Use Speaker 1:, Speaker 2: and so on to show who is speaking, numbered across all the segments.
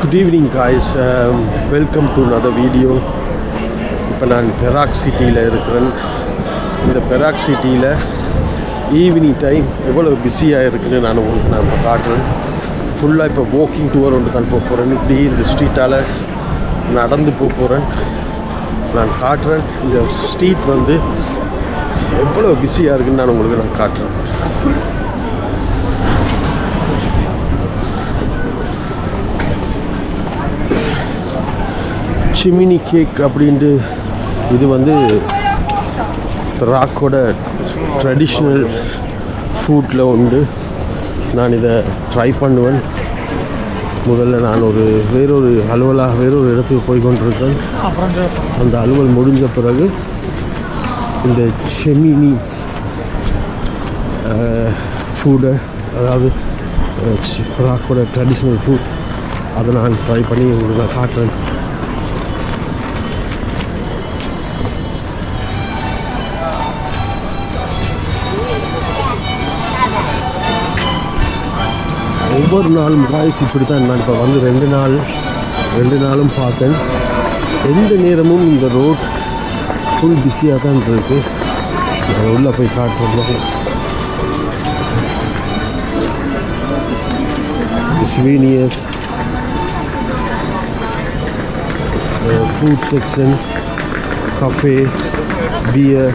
Speaker 1: Good evening guys welcome to another video இப்போ நான் Perak சிட்டியில் இருக்கிறேன். இந்த பெராக் சிட்டியில் ஈவினிங் டைம் எவ்வளோ பிஸியாக இருக்குன்னு நான் உங்களுக்கு நான் இப்போ காட்டுறேன். ஃபுல்லாக இப்போ வாக்கிங் டூர் ஒன்று தான் போக போகிறேன் இப்படி இந்த ஸ்ட்ரீட்டால் நடந்து போக போகிறேன் நான் காட்டுறேன். இந்த ஸ்ட்ரீட் வந்து எவ்வளோ பிஸியாக இருக்குன்னு நான் உங்களுக்கு நான் காட்டுறேன். சிமினி கேக் அப்படின்ட்டு இது வந்து ராக்கோட ட்ரெடிஷ்னல் ஃபுட்டில் உண்டு. நான் இதை ட்ரை பண்ணுவேன். முதல்ல நான் ஒரு வேறொரு அலுவலாக வேறொரு இடத்துக்கு போய் கொண்டிருக்கேன் அந்த அலுவல் முடிஞ்ச பிறகு இந்த செமினி ஃபுட்டை uh, அதாவது ராக்கோட ட்ரெடிஷ்னல் ஃபுட் அதை நான் ட்ரை பண்ணி உங்களுக்கு நான் காட்டுறேன். ஒவ்வொரு நாளும் காய்ஸ் இப்படி தான் நான் இப்போ வந்து ரெண்டு நாள் ரெண்டு நாளும் பார்த்தேன். எந்த நேரமும் இந்த ரோட் ஃபுல் பிஸியாக தான் இருக்கு. நான் உள்ளே போய் காட்டுறோம் ஸ்வீனியஸ் ஃபுட் செக்ஷன் கஃபே பியர்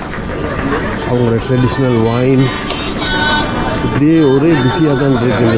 Speaker 1: அவங்களோட ட்ரெடிஷ்னல் வைன் இப்படியே ஒரே பிஸியாக தான் இருக்கு இந்த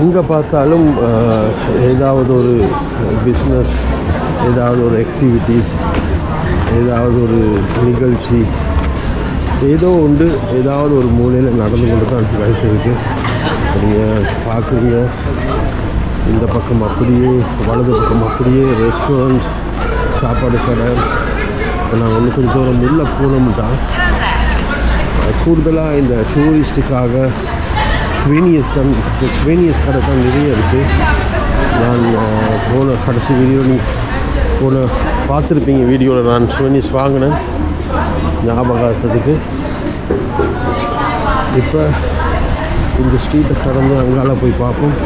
Speaker 1: எங்கே பார்த்தாலும் ஏதாவது ஒரு பிஸ்னஸ் ஏதாவது ஒரு ஆக்டிவிட்டீஸ் ஏதாவது ஒரு நிகழ்ச்சி ஏதோ உண்டு ஏதாவது ஒரு மூலையில் நடந்து கொண்டு தான் வயசு இருக்குது நீங்கள் பார்க்குறீங்க. இந்த பக்கம் அப்படியே வலது பக்கம் அப்படியே ரெஸ்டாரண்ட் சாப்பாடு கடை. நான் ஒன்று கொஞ்சம் தூரம் உள்ளே போனோம்னா கூடுதலாக இந்த டூரிஸ்ட்டுக்காக ஸ்வீனியஸ் தான் ஸ்வீனியஸ் கடை தான் நிறைய இருக்குது நான் போன கடைசி வீடியோ நீ போன பார்த்துருப்பீங்க வீடியோவில் நான் ஸ்வீனியஸ் வாங்கினேன். ஞாபகத்துக்கு இப்போ இந்த ஸ்ட்ரீட்டை கடந்து அங்கால போய் பார்ப்போம்.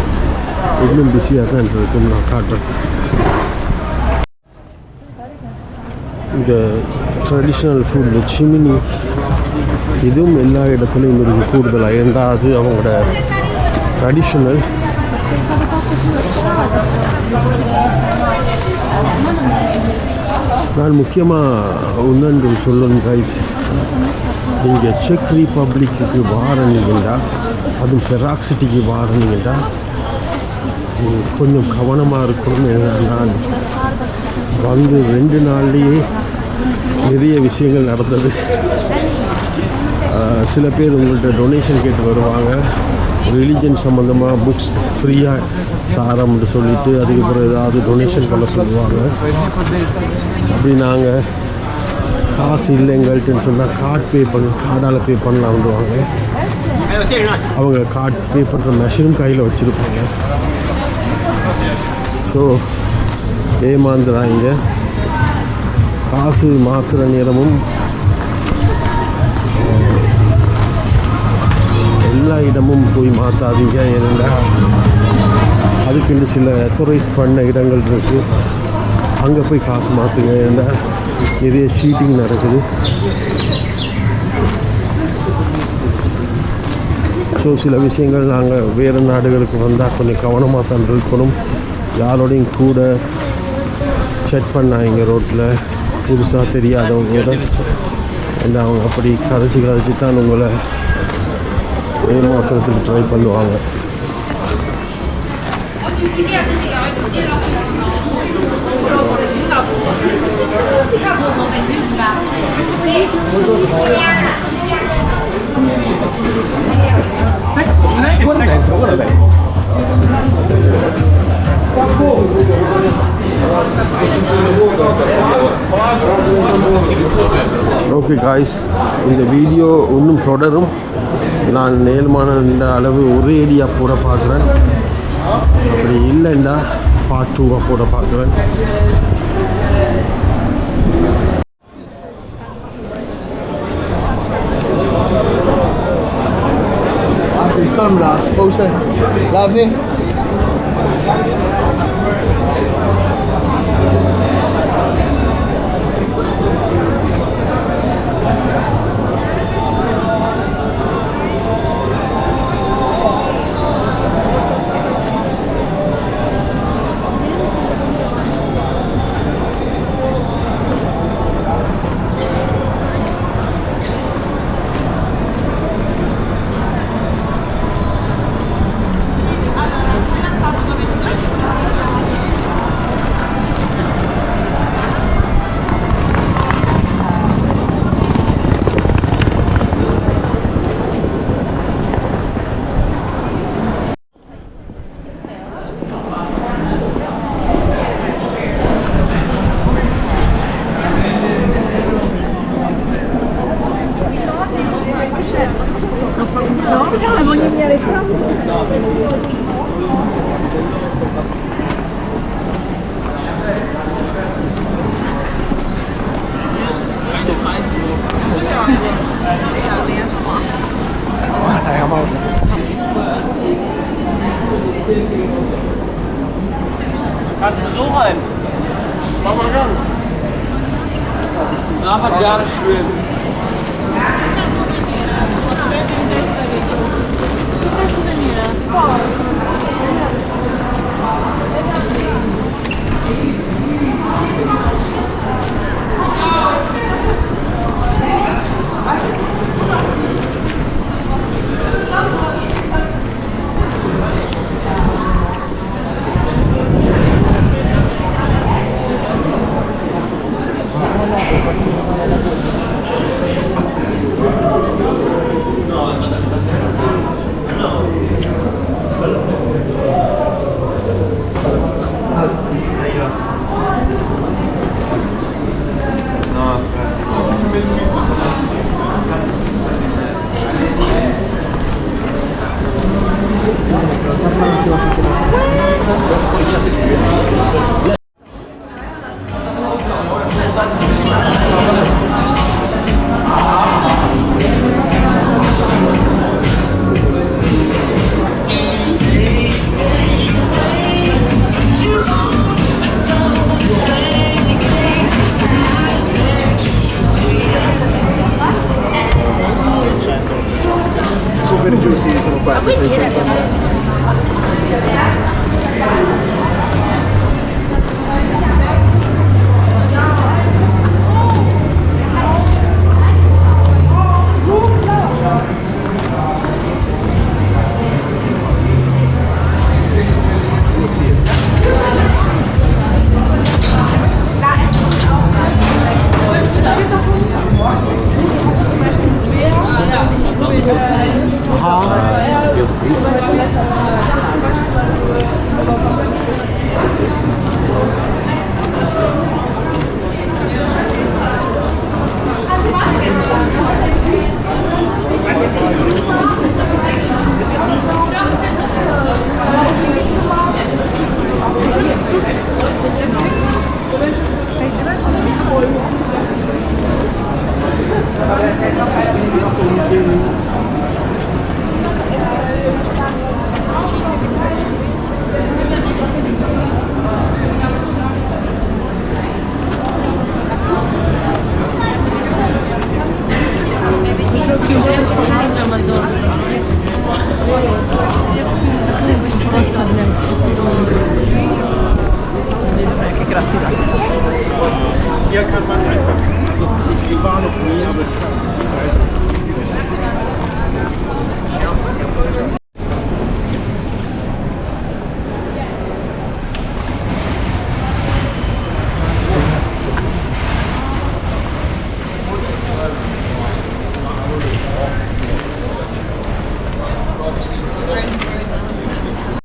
Speaker 1: இன்னும் பிஸியாக தான் இருக்குன்னு நான் காட்டுறேன். இந்த ட்ரெடிஷ்னல் ஃபுட் சிமினி இதுவும் எல்லா இடத்துலையும் இருக்குது கூடுதலாக. ஏன்டா அது அவங்களோட ட்ரெடிஷ்னல் நான் முக்கியமாக ஒன்று சொல்லணும் கைஸ் நீங்கள் செக் ரிப்பப்ளிக்கு வாரணிங்கண்டா அதுவும் பெராக் சிட்டிக்கு வாரணிங்கண்டா கொஞ்சம் கவனமாக இருக்கணும் நான் வந்து ரெண்டு நாள்லேயே நிறைய விஷயங்கள் நடந்தது. சில பேர் உங்கள்கிட்ட டொனேஷன் கேட்டு வருவாங்க. ரிலீஜன் சம்மந்தமாக புக்ஸ் ஃப்ரீயாக தாரம்னு சொல்லிட்டு அதுக்கப்புறம் ஏதாவது டொனேஷன் பண்ண சொல்லுவாங்க. அப்படி நாங்கள் காசு இல்லை எங்கள்கிட்டன்னு சொன்னால் கார்டு பே பண்ண கார்டால் பே பண்ணலாம் வந்துடுவாங்க அவங்க கார்ட் பே பண்ணுற மெஷினும் கையில் வச்சுருப்பாங்க. ஸோ ஏமாந்துறாங்க. காசு மாத்திர நேரமும் எல்லா இடமும் போய் மாற்றாதீங்க ஏனென்றால் அதுக்குன்னு சில அத்தரைஸ் பண்ண இடங்கள் இருக்குது அங்கே போய் காசு மாற்றுங்க ஏன்னா நிறைய சீட்டிங் நடக்குது. ஸோ சில விஷயங்கள் நாங்கள் வேறு நாடுகளுக்கு வந்தால் கொஞ்சம் கவனமாக தான் இருக்கணும். யாரோடையும் கூட செக் பண்ணாங்க ரோட்டில் புதுசாக தெரியாதவங்க என்ன அவங்க அப்படி கதைச்சி கதைச்சி தான் உங்களை ஏமாற்றுறதுக்கு ட்ரை பண்ணுவாங்க. ஓகே காய்ஸ் இந்த வீடியோ இன்னும் தொடரும். நான் நேர்மான இந்த அளவு ஒரே ஏடியாக போட பார்க்குறேன் அப்படி இல்லைண்டா பார்ட் டூவாக போட பார்க்குறேன்
Speaker 2: Sunrise, Bosa. Lovely. Jan Schwil. Thank you.